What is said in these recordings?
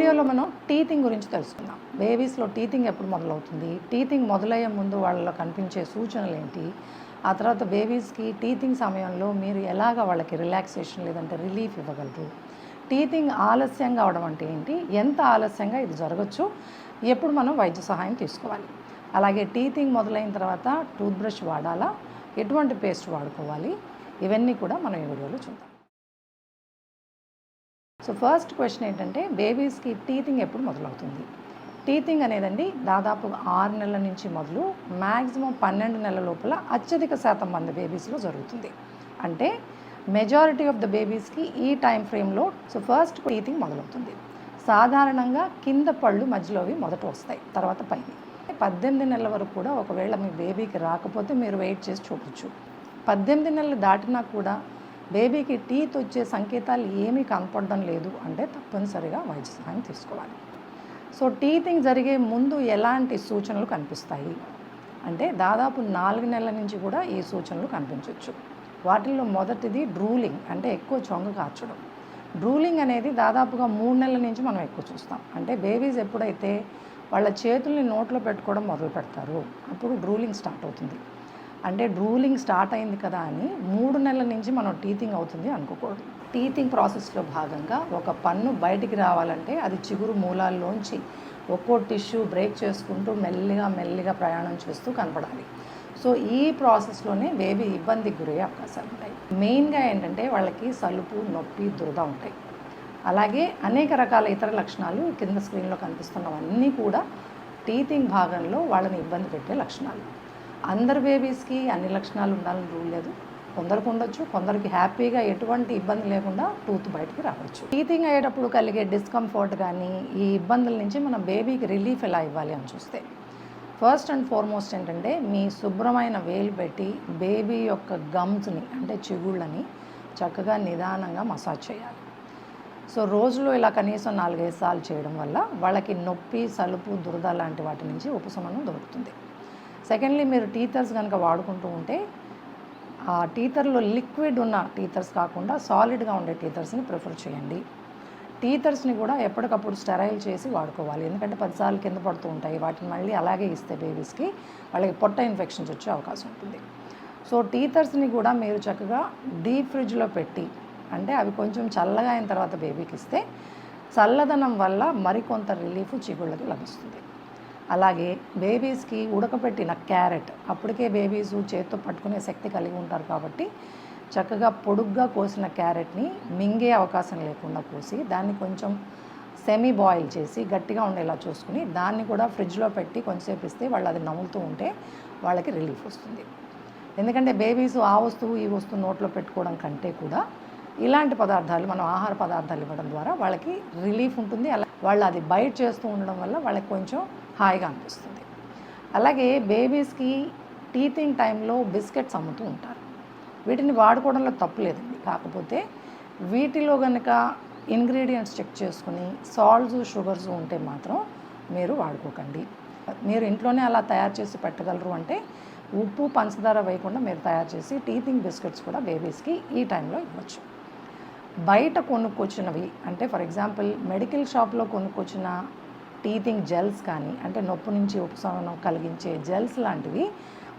వీడియోలో మనం టీతింగ్ గురించి తెలుసుకుందాం. బేబీస్లో టీతింగ్ ఎప్పుడు మొదలవుతుంది? టీతింగ్ మొదలయ్యే ముందు వాళ్ళలో కనిపించే సూచనలు ఏంటి? ఆ తర్వాత బేబీస్కి టీతింగ్ సమయంలో మీరు ఎలాగ వాళ్ళకి రిలాక్సేషన్ లేదంటే రిలీఫ్ ఇవ్వగలరు? టీతింగ్ ఆలస్యంగా అవడం అంటే ఏంటి? ఎంత ఆలస్యంగా ఇది జరగచ్చు? ఎప్పుడు మనం వైద్య సహాయం తీసుకోవాలి. అలాగే టీతింగ్ మొదలైన తర్వాత టూత్ బ్రష్ వాడాలా? ఎటువంటి పేస్ట్ వాడుకోవాలి? ఇవన్నీ కూడా మనం ఈ వీడియోలో చూద్దాం. సో ఫస్ట్ క్వశ్చన్ ఏంటంటే బేబీస్కి టీతింగ్ ఎప్పుడు మొదలవుతుంది? టీతింగ్ అనేదండి దాదాపు ఆరు నెలల నుంచి మొదలు మ్యాక్సిమం పన్నెండు నెలల లోపల అత్యధిక శాతం మంది బేబీస్లో జరుగుతుంది. అంటే మెజారిటీ ఆఫ్ ద బేబీస్కి ఈ టైం ఫ్రేమ్లో సో ఫస్ట్ టీతింగ్ మొదలవుతుంది. సాధారణంగా కింద పళ్ళు మధ్యలోవి మొదట వస్తాయి తర్వాత పైన పద్దెనిమిది నెలల వరకు కూడా ఒకవేళ మీ బేబీకి రాకపోతే మీరు వెయిట్ చేసి చూడొచ్చు. పద్దెనిమిది నెలలు దాటినా కూడా బేబీకి టీత్ వచ్చే సంకేతాలు ఏమీ కనపడడం లేదు అంటే తప్పనిసరిగా వైద్య సహాయం తీసుకోవాలి. సో టీతింగ్ జరిగే ముందు ఎలాంటి సూచనలు కనిపిస్తాయి? అంటే దాదాపు నాలుగు నెలల నుంచి కూడా ఈ సూచనలు కనిపించవచ్చు వాటిల్లో మొదటిది డ్రూలింగ్ అంటే ఎక్కువ చొంగ కార్చడం. డ్రూలింగ్ అనేది దాదాపుగా మూడు నెలల నుంచి మనం ఎక్కువ చూస్తాం. అంటే బేబీస్ ఎప్పుడైతే వాళ్ళ చేతుల్ని నోట్లో పెట్టుకోవడం మొదలు పెడతారు అప్పుడు డ్రూలింగ్ స్టార్ట్ అవుతుంది. అంటే డ్రూలింగ్ స్టార్ట్ అయింది కదా అని మూడు నెలల నుంచి మనం టీతింగ్ అవుతుంది అనుకోకూడదు. టీతింగ్ ప్రాసెస్లో భాగంగా ఒక పన్ను బయటికి రావాలంటే అది చిగురు మూలాల్లోంచి ఒక్కో టిష్యూ బ్రేక్ చేసుకుంటూ మెల్లిగా మెల్లిగా ప్రయాణం చేస్తూ కనపడాలి. సో ఈ ప్రాసెస్లోనే బేబీ ఇబ్బందికి గురయ్యే అవకాశాలు ఉంటాయి. మెయిన్గా ఏంటంటే వాళ్ళకి సలుపు నొప్పి దురద ఉంటాయి. అలాగే అనేక రకాల ఇతర లక్షణాలు కింద స్క్రీన్లో కనిపిస్తున్నవన్నీ కూడా టీతింగ్ భాగంలో వాళ్ళని ఇబ్బంది పెట్టే లక్షణాలు. అందరు బేబీస్కి అన్ని లక్షణాలు ఉండాలని రూల్ లేదు. కొందరికి ఉండొచ్చు కొందరికి హ్యాపీగా ఎటువంటి ఇబ్బంది లేకుండా టూత్ బయటికి రావచ్చు. టీతింగ్ అయ్యేటప్పుడు కలిగే డిస్కంఫర్ట్ కానీ ఈ ఇబ్బందుల నుంచి మన బేబీకి రిలీఫ్ ఎలా ఇవ్వాలి అని చూస్తే ఫస్ట్ అండ్ ఫార్మోస్ట్ ఏంటంటే మీ శుభ్రమైన వేలు పెట్టి బేబీ యొక్క గమ్స్ని అంటే చిగుళ్ళని చక్కగా నిదానంగా మసాజ్ చేయాలి. సో రోజులో ఇలా కనీసం నాలుగైదు సార్లు చేయడం వల్ల వాళ్ళకి నొప్పి సలుపు దురద లాంటి వాటి నుంచి ఉపశమనం దొరుకుతుంది. సెకండ్లీ మీరు టీథర్స్ కనుక వాడుకుంటూ ఉంటే ఆ టీథర్లో లిక్విడ్ ఉన్న టీథర్స్ కాకుండా సాలిడ్గా ఉండే టీథర్స్ని ప్రిఫర్ చేయండి. టీథర్స్ని కూడా ఎప్పటికప్పుడు స్టెరైల్ చేసి వాడుకోవాలి. ఎందుకంటే పదిసార్లు కింద పడుతూ ఉంటాయి. వాటిని మళ్ళీ అలాగే ఇస్తే బేబీస్కి వాళ్ళకి పొట్ట ఇన్ఫెక్షన్స్ వచ్చే అవకాశం ఉంటుంది. సో టీథర్స్ని కూడా మీరు చక్కగా డీప్ ఫ్రిడ్జ్లో పెట్టి అంటే అవి కొంచెం చల్లగా అయిన తర్వాత బేబీకి ఇస్తే చల్లదనం వల్ల మరికొంత రిలీఫ్ చిగుళ్ళకి లభిస్తుంది. అలాగే బేబీస్కి ఉడకపెట్టిన క్యారెట్ అప్పటికే బేబీస్ చేత్తో పట్టుకునే శక్తి కలిగి ఉంటారు కాబట్టి చక్కగా పొడుగ్గా కోసిన క్యారెట్ని మింగే అవకాశం లేకుండా కోసి దాన్ని కొంచెం సెమీ బాయిల్ చేసి గట్టిగా ఉండేలా చూసుకుని దాన్ని కూడా ఫ్రిడ్జ్లో పెట్టి కొంచెంసేపు ఇస్తే వాళ్ళు అది నవ్వులుతూ ఉంటే వాళ్ళకి రిలీఫ్ వస్తుంది. ఎందుకంటే బేబీస్ ఆ వస్తువు ఈ వస్తువు నోట్లో పెట్టుకోవడం కంటే కూడా ఇలాంటి పదార్థాలు మనం ఆహార పదార్థాలు ఇవ్వడం ద్వారా వాళ్ళకి రిలీఫ్ ఉంటుంది. అలా వాళ్ళు అది బయట చేస్తూ ఉండడం వల్ల వాళ్ళకి కొంచెం హాయిగా అనిపిస్తుంది. అలాగే బేబీస్కి టీతింగ్ టైంలో బిస్కెట్స్ అమ్ముతూ ఉంటారు. వీటిని వాడుకోవడంలో తప్పు లేదండి. కాకపోతే వీటిలో కనుక ఇంగ్రీడియంట్స్ చెక్ చేసుకుని సాల్ట్స్ షుగర్స్ ఉంటే మాత్రం మీరు వాడుకోకండి. మీరు ఇంట్లోనే అలా తయారు చేసి పెట్టగలరు అంటే ఉప్పు పంచదార వేయకుండా మీరు తయారు చేసి టీతింగ్ బిస్కెట్స్ కూడా బేబీస్కి ఈ టైంలో ఇవ్వచ్చు. బయట కొనుక్కొచ్చినవి అంటే ఫర్ ఎగ్జాంపుల్ మెడికల్ షాప్లో కొనుక్కొచ్చిన టీతింగ్ జెల్స్ కానీ అంటే నొప్పి నుంచి ఉపశమనం కలిగించే జెల్స్ లాంటివి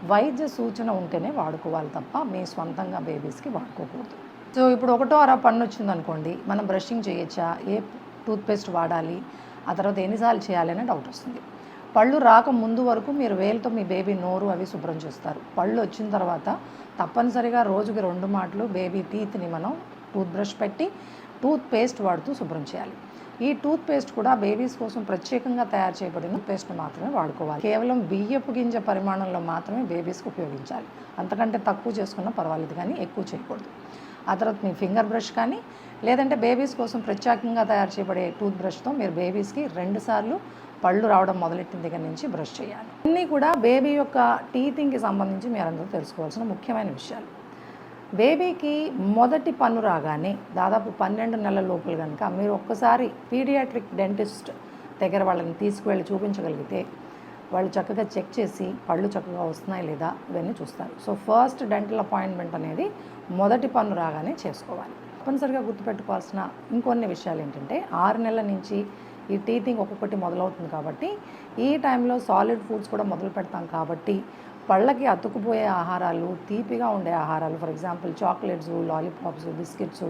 వైద్య సూచన ఉంటేనే వాడుకోవాలి తప్ప మీ సొంతంగా బేబీస్కి వాడుకోకూడదు. సో ఇప్పుడు ఒకటో అర పన్ను వచ్చిందనుకోండి మనం బ్రషింగ్ చేయొచ్చా? ఏ టూత్పేస్ట్ వాడాలి? ఆ తర్వాత ఎన్నిసార్లు చేయాలి అనే డౌట్ వస్తుంది. పళ్ళు రాక ముందు వరకు మీరు వేలుతో మీ బేబీ నోరు అవి శుభ్రం చేస్తారు. పళ్ళు వచ్చిన తర్వాత తప్పనిసరిగా రోజుకి రెండు మాటలు బేబీ టీత్ని మనం టూత్ బ్రష్ పెట్టి టూత్ పేస్ట్ వాడుతూ శుభ్రం చేయాలి. ఈ టూత్ పేస్ట్ కూడా బేబీస్ కోసం ప్రత్యేకంగా తయారు చేయబడిన పేస్ట్ని మాత్రమే వాడుకోవాలి. కేవలం బియ్యపు గింజ పరిమాణంలో మాత్రమే బేబీస్కి ఉపయోగించాలి. అంతకంటే తక్కువ చేసుకున్నా పర్వాలేదు కానీ ఎక్కువ చేయకూడదు. ఆ తర్వాత మీ ఫింగర్ బ్రష్ కానీ లేదంటే బేబీస్ కోసం ప్రత్యేకంగా తయారు చేయబడే టూత్ బ్రష్తో మీరు బేబీస్కి రెండుసార్లు పళ్ళు రావడం మొదలెట్టిన దగ్గర నుంచి బ్రష్ చేయాలి. అన్నీ కూడా బేబీ యొక్క టీతింగ్కి సంబంధించి మీరందరూ తెలుసుకోవాల్సిన ముఖ్యమైన విషయాలు. బేబీకి మొదటి పన్ను రాగానే దాదాపు పన్నెండు నెలల లోపల కనుక మీరు ఒక్కసారి పీడియాట్రిక్ డెంటిస్ట్ దగ్గర వాళ్ళని తీసుకువెళ్ళి చూపించగలిగితే వాళ్ళు చక్కగా చెక్ చేసి పళ్ళు చక్కగా వస్తున్నాయి లేదా ఇవన్నీ చూస్తారు. సో ఫస్ట్ డెంటల్ అపాయింట్మెంట్ అనేది మొదటి పన్ను రాగానే చేసుకోవాలి. తప్పనిసరిగా గుర్తుపెట్టుకోవాల్సిన ఇంకొన్ని విషయాలు ఏంటంటే ఆరు నెలల నుంచి ఈ టీతింగ్ ఒక్కొక్కటి మొదలవుతుంది కాబట్టి ఈ టైంలో సాలిడ్ ఫుడ్స్ కూడా మొదలు పెడతాం కాబట్టి పళ్ళకి అతుకుపోయే ఆహారాలు తీపిగా ఉండే ఆహారాలు for example chocolates lollipops biscuits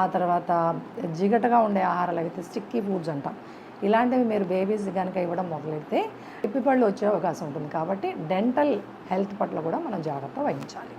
ఆ తర్వాత జిగటగా ఉండే ఆహారాలు అయితే స్టిక్కీ ఫుడ్స్ అంటాం. ఇలాంటివి మీరు బేబీస్ కనుక ఇవ్వడం మొదలెడితే పిప్పి పళ్ళు వచ్చే అవకాశం ఉంటుంది. కాబట్టి డెంటల్ హెల్త్ పట్ల కూడా మనం జాగ్రత్త వహించాలి.